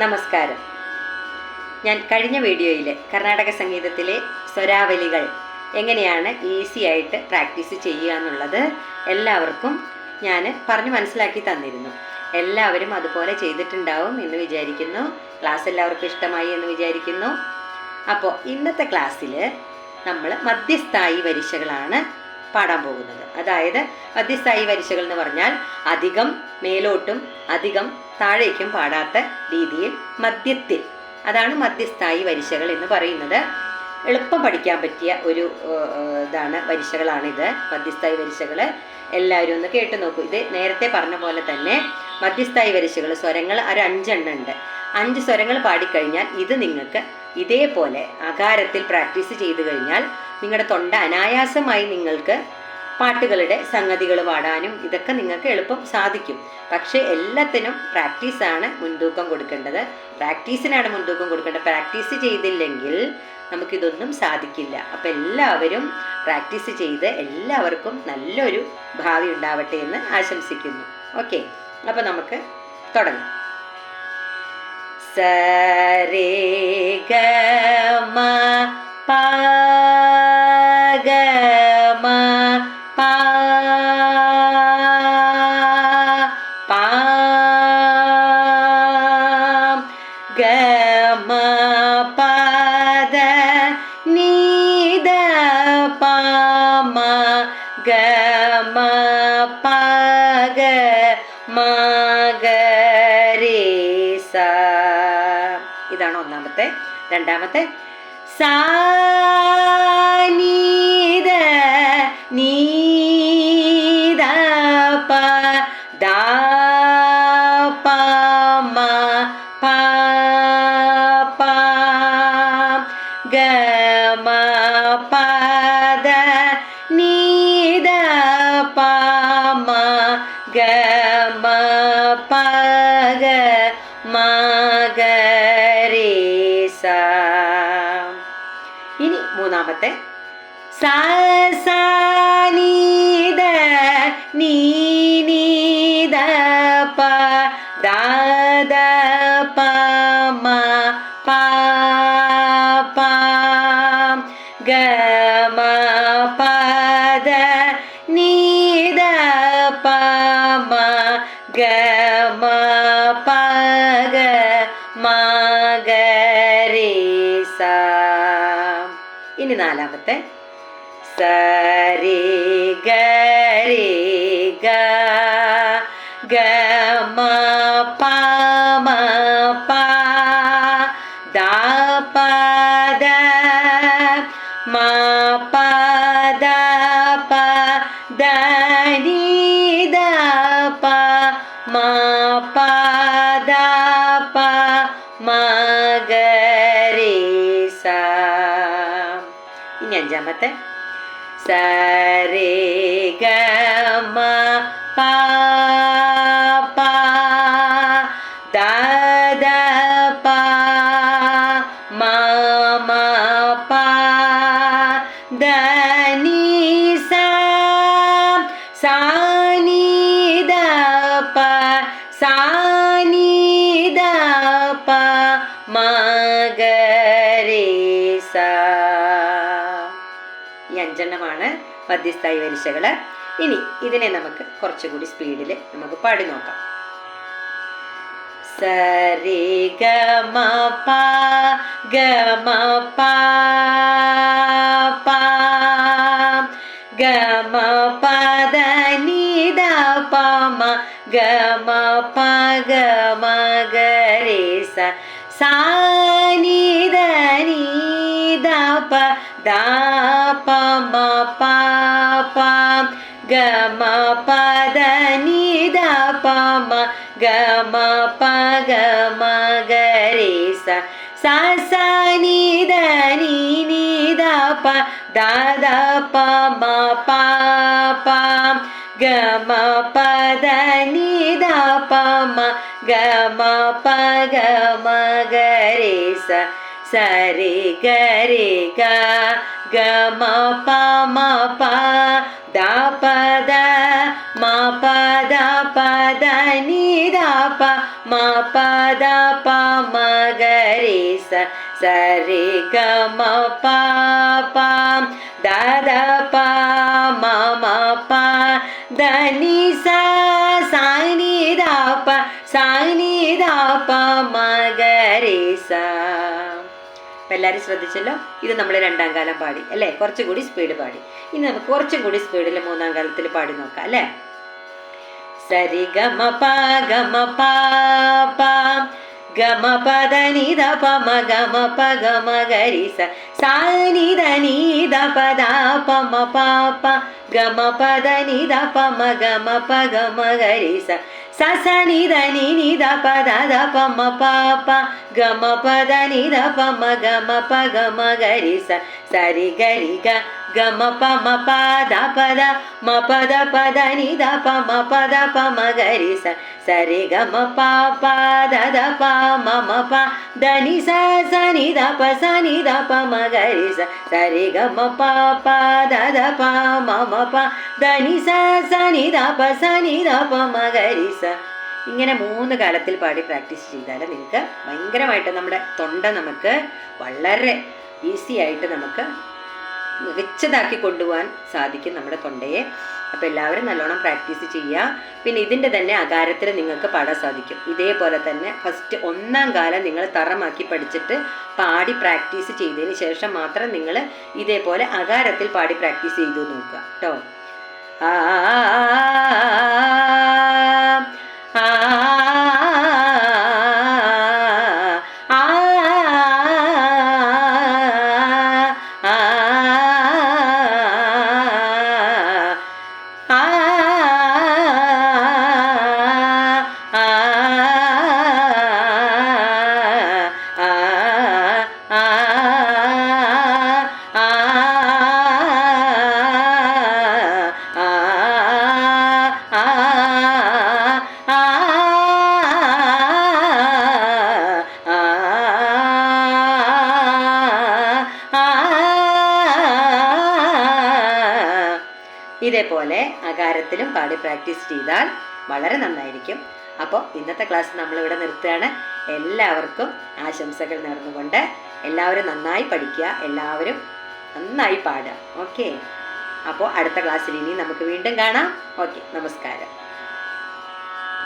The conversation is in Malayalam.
നമസ്കാരം. ഞാൻ കഴിഞ്ഞ വീഡിയോയിൽ കർണാടക സംഗീതത്തിലെ സ്വരാവലികൾ എങ്ങനെയാണ് ഈസി ആയിട്ട് പ്രാക്ടീസ് ചെയ്യുക എന്നുള്ളത് എല്ലാവർക്കും ഞാൻ പറഞ്ഞു മനസ്സിലാക്കി തന്നിരുന്നു. എല്ലാവരും അതുപോലെ ചെയ്തിട്ടുണ്ടാവും എന്ന് വിചാരിക്കുന്നു. ക്ലാസ് എല്ലാവർക്കും ഇഷ്ടമായി എന്ന് വിചാരിക്കുന്നു. അപ്പോൾ ഇന്നത്തെ ക്ലാസ്സിൽ നമ്മൾ മധ്യസ്ഥായി വരിശകളാണ് പാടാൻ പോകുന്നത്. അതായത് മധ്യസ്ഥായി വരിശകൾ എന്ന് പറഞ്ഞാൽ അധികം മേലോട്ടും അധികം താഴേക്കും പാടാത്ത രീതിയിൽ മധ്യത്തിൽ. അതാണ് മധ്യസ്ഥായി വരിശകൾ എന്ന് പറയുന്നത്. എളുപ്പം പഠിക്കാൻ പറ്റിയ ഒരു ഇതാണ് വരിശകളാണിത്. മധ്യസ്ഥായി വരിശകൾ എല്ലാവരും ഒന്ന് കേട്ടു നോക്കൂ. ഇത് നേരത്തെ പറഞ്ഞ പോലെ തന്നെ മധ്യസ്ഥായി വരിശകൾ സ്വരങ്ങൾ ഒരു അഞ്ചെണ്ണം ഉണ്ട്. അഞ്ച് സ്വരങ്ങൾ പാടിക്കഴിഞ്ഞാൽ ഇത് നിങ്ങൾക്ക് ഇതേപോലെ അകാരത്തിൽ പ്രാക്ടീസ് ചെയ്തു കഴിഞ്ഞാൽ നിങ്ങളുടെ തൊണ്ട അനായാസമായി നിങ്ങൾക്ക് പാട്ടുകളുടെ സംഗതികൾ പാടാനും ഇതൊക്കെ നിങ്ങൾക്ക് എളുപ്പം സാധിക്കും. പക്ഷേ എല്ലാത്തിനും പ്രാക്ടീസാണ് മുൻതൂക്കം കൊടുക്കേണ്ടത്. പ്രാക്ടീസിനാണ് മുൻതൂക്കം കൊടുക്കേണ്ടത്. പ്രാക്ടീസ് ചെയ്തില്ലെങ്കിൽ നമുക്കിതൊന്നും സാധിക്കില്ല. അപ്പം എല്ലാവരും പ്രാക്ടീസ് ചെയ്ത് എല്ലാവർക്കും നല്ലൊരു ഭാവി ഉണ്ടാവട്ടെ എന്ന് ആശംസിക്കുന്നു. ഓക്കെ അപ്പം നമുക്ക് തുടങ്ങാം. സരേ ഗ മ പ മ ഗ രേ സ ഇതാണ് ഒന്നാമത്തെ. രണ്ടാമത്തെ. സാ ഇനി മൂന്നാമത്തെ സ സ നീ ദ നീ നീ ദ പ ദ ദ പ മ പ പ സരി ഗരി ഗ ഗ പ മ പ ദ ഇനി അഞ്ചാമത്തെ സരേ ഗ മ പ പ ദ ദ പ മ ഈ അഞ്ചെണ്ണമാണ് മധ്യസ്ഥായി വരിശകൾ ഇനി ഇതിനെ നമുക്ക് കുറച്ചുകൂടി സ്പീഡിൽ നമുക്ക് പാടി നോക്കാം. സരി ഗ മ പ ഗ മ പ ഗ മ പ ദ നീ ദ പ മ ഗ മ പ പ ദ പ മ പ പ ഗ മ പ ദ നീ ദ പ മ ഗ മ പ ഗ മ ഗ രേ സ സാ സാ നീ ദ നീ നീ ദ പ ദ ദ പ മ പ പ ഗ മ പ ദ നീ ദ പ മ ഗ മ പ ഗ മ ഗ രേ സ സരി ഗരി ഗ ഗ മ പ മ പ ദ പ ദ മ പ ദ പ ദ നി ദ പ മ പ ദ പ മ അപ്പം എല്ലാവരും ശ്രദ്ധിച്ചല്ലോ? ഇത് നമ്മൾ രണ്ടാം കാലം പാടി അല്ലേ? കുറച്ചും കൂടി സ്പീഡ് പാടി. ഇനി നമുക്ക് കുറച്ചും കൂടി സ്പീഡിൽ മൂന്നാം കാലത്തിൽ പാടി നോക്കാം അല്ലേ? സരി ഗമ പ ഗമ പ ഗമ പദ നിധ പ മ ഗമ പ ഗമ ഗരി സ സാ ദ നിധ പദ പ മ പ ഗമ പദ നിധ പ മ ഗമ പ ഗമ ഗരി സ സ സ നിധ നി നിധ പദ ധ പ മ പ പ ഗമ പദ നിധ പ മ ഗമ പ ഗമ ഗരി സ സരി ഗരി ഗ ഗമ പ മ പ മ പദ ദ നി പ മ പ മ സ ഗമ പ പ ധ ധ പ മ മ പ ധ നി സ സ നി ധ പ സ നി ധ പ മ ഗരി സ സരി ഗമ പ പ പ മ മ പ നി സ സ നി ധ പ സ നി ധ പ മ ഗരി സ ഇങ്ങനെ മൂന്ന് കാലത്തിൽ പാടി പ്രാക്ടീസ് ചെയ്താൽ നിങ്ങൾക്ക് ഭയങ്കരമായിട്ട് നമ്മുടെ തൊണ്ട നമുക്ക് വളരെ ഈസി ആയിട്ട് നമുക്ക് മികച്ചതാക്കി കൊണ്ടുപോകാൻ സാധിക്കും നമ്മുടെ തൊണ്ടയെ. അപ്പോൾ എല്ലാവരും നല്ലോണം പ്രാക്ടീസ് ചെയ്യുക. പിന്നെ ഇതിന്റെ തന്നെ അകാരത്തിൽ നിങ്ങൾക്ക് പാടാൻ സാധിക്കും. ഇതേപോലെ തന്നെ ഫസ്റ്റ് ഒന്നാം കാലം നിങ്ങൾ തറമാക്കി പഠിച്ചിട്ട് പാടി പ്രാക്ടീസ് ചെയ്തതിന് ശേഷം മാത്രം നിങ്ങൾ ഇതേപോലെ അകാരത്തിൽ പാടി പ്രാക്ടീസ് ചെയ്തു നോക്കുക. കേട്ടോ ആ. ഇതേപോലെ അകാരത്തിലും പാടി പ്രാക്ടീസ് ചെയ്താൽ വളരെ നന്നായിരിക്കും. അപ്പോൾ ഇന്നത്തെ ക്ലാസ് നമ്മളിവിടെ നിർത്തുകയാണ്. എല്ലാവർക്കും ആശംസകൾ നേർന്നുകൊണ്ട് എല്ലാവരും നന്നായി പഠിക്കുക എല്ലാവരും നന്നായി പാടുക. ഓക്കെ? അപ്പോൾ അടുത്ത ക്ലാസ്സിൽ ഇനി നമുക്ക് വീണ്ടും കാണാം. ഓക്കെ നമസ്കാരം.